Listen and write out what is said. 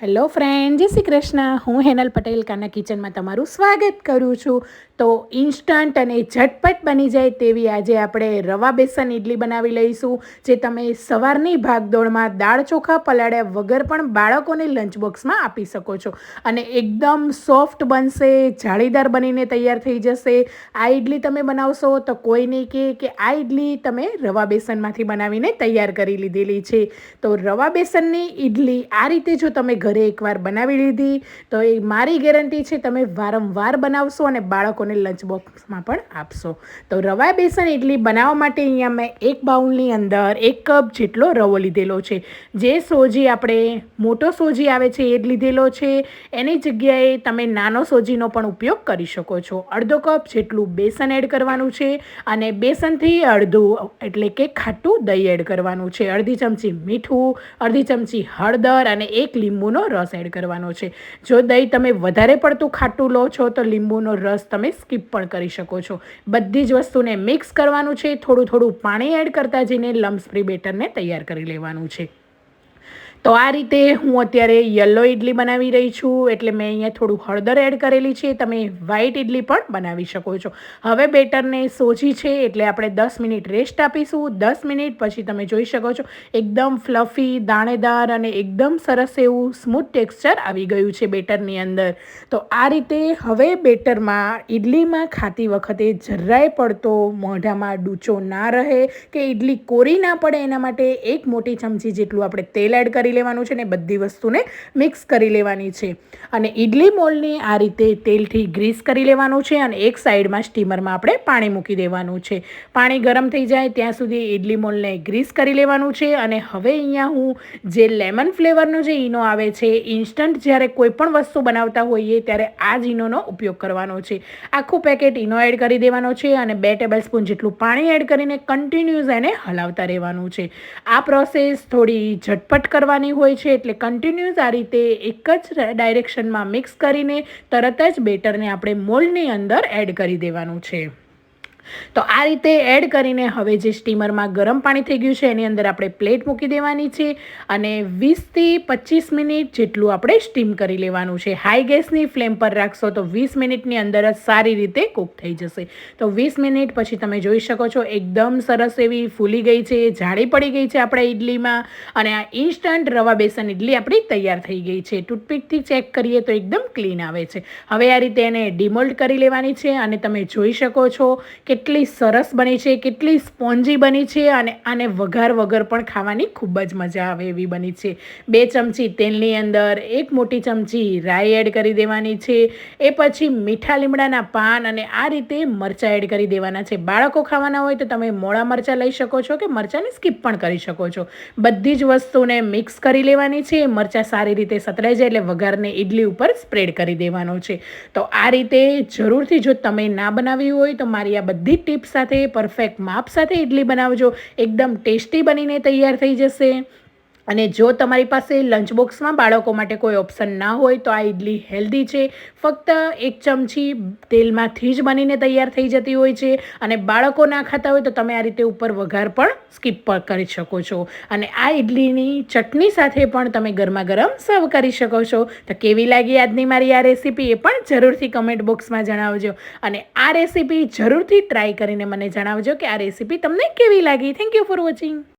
Hello friend, જય શ્રી કૃષ્ણ. હું હેનલ પટેલ, કાના કિચનમાં તમારું સ્વાગત કરું છું. તો ઇન્સ્ટન્ટ અને ઝટપટ બની જાય તેવી આજે આપણે રવા બેસન ઇડલી બનાવી લઈશું, જે તમે સવારની ભાગદોડમાં દાળ ચોખા પલાળ્યા વગર પણ બાળકોને લંચ બોક્સમાં આપી શકો છો. અને એકદમ સોફ્ટ બનશે, જાળીદાર બનીને તૈયાર થઈ જશે. આ ઇડલી તમે બનાવશો તો કોઈ નહીં કહે કે આ ઇડલી તમે રવા બેસનમાંથી બનાવીને તૈયાર કરી લીધેલી છે. તો રવા બેસનની ઇડલી આ રીતે જો તમે ઘરે એકવાર બનાવી લીધી. તો એ મારી ગેરંટી છે, તમે વારંવાર બનાવશો અને બાળકોને લંચ બોક્સમાં પણ આપશો. તો રવા બેસન ઇડલી બનાવવા માટે અહીંયા મેં એક બાઉલની અંદર એક કપ જેટલો રવો લીધેલો છે. જે સોજી આપણે, મોટો સોજી આવે છે એ જ લીધેલો છે. એની જગ્યાએ તમે નાનો સોજીનો પણ ઉપયોગ કરી શકો છો. અડધો કપ જેટલું બેસન એડ કરવાનું છે અને બેસનથી અડધું, એટલે કે ખાટું દહીં એડ કરવાનું છે. અડધી ચમચી મીઠું, અડધી ચમચી હળદર અને એક લીંબુનો લીંબુનો રસ એડ કરવાનો છે. જો દહીં તમે વધારે પડતું ખાટું લો છો, તો લીંબુનો રસ તમે સ્કીપ પણ કરી શકો છો. બધી જ વસ્તુને મિક્સ કરવાનું છે, થોડું થોડું પાણી એડ કરતા જઈને લમ્સ ફ્રી બેટરને તૈયાર કરી લેવાનું છે. તો આ રીતે હું અત્યારે યલો ઇડલી બનાવી રહી છું. એટલે મેં અહીંયા થોડું હળદર એડ કરેલી છે. તમે વ્હાઈટ ઇડલી પણ બનાવી શકો છો. હવે બેટરને સોજી છે એટલે આપણે દસ મિનિટ રેસ્ટ આપીશું. દસ મિનિટ પછી તમે જોઈ શકો છો, એકદમ ફ્લફી, દાણેદાર અને એકદમ સરસ એવું સ્મૂથ ટેક્સચર આવી ગયું છે બેટરની અંદર. તો આ રીતે હવે બેટરમાં ઇડલીમાં ખાતી વખતે જરાય પડતો મોઢામાં ડૂચો ના રહે કે ઇડલી કોરી ના પડે એના માટે એક મોટી ચમચી જેટલું આપણે તેલ એડ કરી લેવાનું છે ને બધી વસ્તુને મિક્સ કરી લેવાની છે. અને ઇડલી મોલની આ રીતે તેલથી ગ્રીસ કરી લેવાનું છે અને એક સાઈડમાં સ્ટીમરમાં આપણે પાણી મૂકી દેવાનું છે. પાણી ગરમ થઈ જાય ત્યાં સુધી ઇડલી મોલને ગ્રીસ કરી લેવાનું છે અને હવે અહીંયા હું જે લેમન ફ્લેવરનો જે ઈનો આવે છે ઇન્સ્ટન્ટ જ્યારે કોઈ પણ વસ્તુ બનાવતા હોઈએ ત્યારે આ જ ઈનોનો ઉપયોગ કરવાનો છે. આખું પેકેટ ઈનો એડ કરી દેવાનો છે અને બે ટેબલ સ્પૂન જેટલું પાણી એડ કરીને કન્ટિન્યુઝ એને હલાવતા રહેવાનું છે. આ પ્રોસેસ થોડી ઝટપટ કરવાની કરવાની હોય છે એટલે કન્ટિન્યુઝ આ રીતે એક જ ડાયરેક્શનમાં મિક્સ કરીને તરત જ બેટરને આપણે મોલ્ડની અંદર એડ કરી દેવાનું છે. તો આ રીતે એડ કરીને હવે જે સ્ટીમરમાં ગરમ પાણી થઈ ગયું છે, એની અંદર આપણે પ્લેટ મૂકી દેવાની છે અને વીસથી પચીસ મિનિટ જેટલું આપણે સ્ટીમ કરી લેવાનું છે. હાઈ ગેસની ફ્લેમ પર રાખશો તો વીસ મિનિટની અંદર જ સારી રીતે કૂક થઈ જશે. તો વીસ મિનિટ પછી તમે જોઈ શકો છો એકદમ સરસ એવી ફૂલી ગઈ છે, જાડી પડી ગઈ છે આપણા ઇડલીમાં અને આ ઇન્સ્ટન્ટ રવા બેસન ઇડલી આપણી તૈયાર થઈ ગઈ છે. ટૂથપીકથી ચેક કરીએ તો એકદમ ક્લીન આવે છે. હવે આ રીતે એને ડિમોલ્ડ કરી લેવાની છે અને તમે જોઈ શકો છો કે કેટલી સરસ બની છે, કેટલી સ્પોન્જી બની છે અને આને વઘાર વગર પણ ખાવાની ખૂબ જ મજા આવે એવી બની છે. બે ચમચી તેલની અંદર, એક મોટી ચમચી રાઈ એડ કરી દેવાની છે, એ પછી મીઠા લીમડાના પાન અને આ રીતે મરચાં એડ કરી દેવાના છે. બાળકો ખાવાના હોય તો તમે મોળા મરચાં લઈ શકો છો કે મરચાંને સ્કીપ પણ કરી શકો છો. બધી જ વસ્તુને મિક્સ કરી લેવાની છે, મરચાં સારી રીતે સતરાઈ જાય એટલે વઘારને ઇડલી ઉપર સ્પ્રેડ કરી દેવાનો છે. તો આ રીતે જરૂરથી જો તમે ના બનાવી હોય તો મારી આ બધી બધી ટીપ સાથે પરફેક્ટ માપ સાથે ઇડલી બનાવજો. એકદમ ટેસ્ટી બનીને તૈયાર થઈ જશે. અને જો તમારી પાસે લંચ બોક્સમાં બાળકો માટે કોઈ ઓપ્શન ના હોય તો આ ઇડલી હેલ્ધી છે. ફક્ત એક ચમચી તેલમાંથી જ બનીને તૈયાર થઈ જતી હોય છે અને બાળકો ના ખાતા હોય તો તમે આ રીતે ઉપર વઘાર પણ સ્કીપ કરી શકો છો. અને આ ઇડલીની ચટણી સાથે પણ તમે ગરમા ગરમ સર્વ કરી શકો છો. તો કેવી લાગી આજની મારી આ રેસીપી એ પણ જરૂરથી કમેન્ટ બોક્સમાં જણાવજો. અને આ રેસીપી જરૂરથી ટ્રાય કરીને મને જણાવજો કે આ રેસીપી તમને કેવી લાગી. Thank you for watching